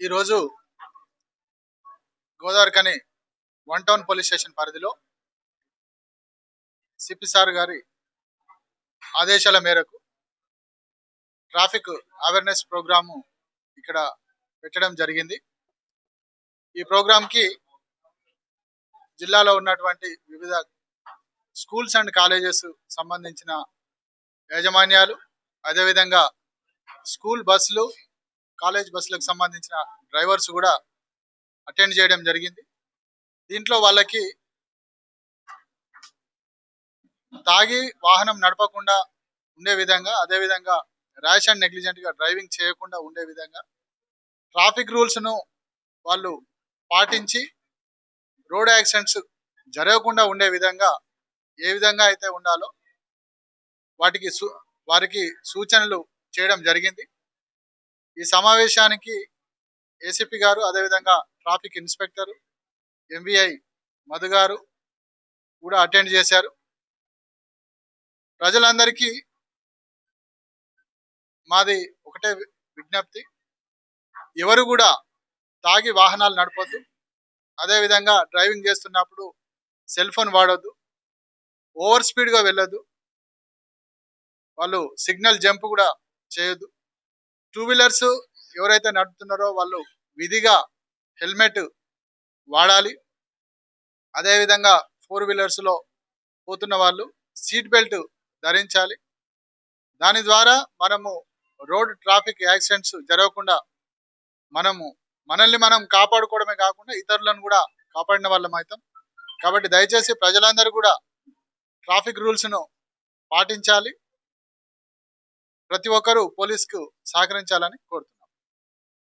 ఈరోజు Godavarikhani one town police station పరిధిలో CP sir గారి ఆదేశాల మేరకు ట్రాఫిక్ అవేర్నెస్ ప్రోగ్రాము ఇక్కడ పెట్టడం జరిగింది. ఈ ప్రోగ్రాంకి జిల్లాలో ఉన్నటువంటి వివిధ స్కూల్స్ అండ్ కాలేజెస్ సంబంధించిన యాజమాన్యాలు అదేవిధంగా స్కూల్ బస్సులు కాలేజ్ బస్సులకు సంబంధించిన డ్రైవర్స్ కూడా అటెండ్ చేయడం జరిగింది. దీంట్లో వాళ్ళకి తాగి వాహనం నడపకుండా ఉండే విధంగా అదేవిధంగా ర్యాష్ అండ్ నెగ్లిజెంట్గా డ్రైవింగ్ చేయకుండా ఉండే విధంగా ట్రాఫిక్ రూల్స్ను వాళ్ళు పాటించి రోడ్ యాక్సిడెంట్స్ జరగకుండా ఉండే విధంగా ఏ విధంగా అయితే ఉండాలో వాటికి సూ వారికి సూచనలు చేయడం జరిగింది. ఈ సమావేశానికి ఏసీపీ గారు అదేవిధంగా ట్రాఫిక్ ఇన్స్పెక్టర్ ఎంవిఐ మధు గారు కూడా అటెండ్ చేశారు. ప్రజలందరికీ మాది ఒకటే విజ్ఞప్తి. ఎవరు కూడా తాగి వాహనాలు నడపద్దు. అదేవిధంగా డ్రైవింగ్ చేస్తున్నప్పుడు సెల్ ఫోన్ వాడొద్దు. ఓవర్ స్పీడ్గా వెళ్ళొద్దు. వాళ్ళు సిగ్నల్ జంప్ కూడా చేయొద్దు. టూ వీలర్స్ ఎవరైతే నడుపుతున్నారో వాళ్ళు విధిగా హెల్మెట్ వాడాలి. అదేవిధంగా ఫోర్ వీలర్స్లో పోతున్న వాళ్ళు సీట్ బెల్ట్ ధరించాలి. దాని ద్వారా మనము రోడ్ ట్రాఫిక్ యాక్సిడెంట్స్ జరగకుండా మనము మనల్ని మనం కాపాడుకోవడమే కాకుండా ఇతరులను కూడా కాపాడిన వాళ్ళం అవుతాం. కాబట్టి దయచేసి ప్రజలందరూ కూడా ట్రాఫిక్ రూల్స్ను పాటించాలి. ప్రతి ఒక్కరూ పోలీస్కు సహకరించాలని కోరుతున్నాను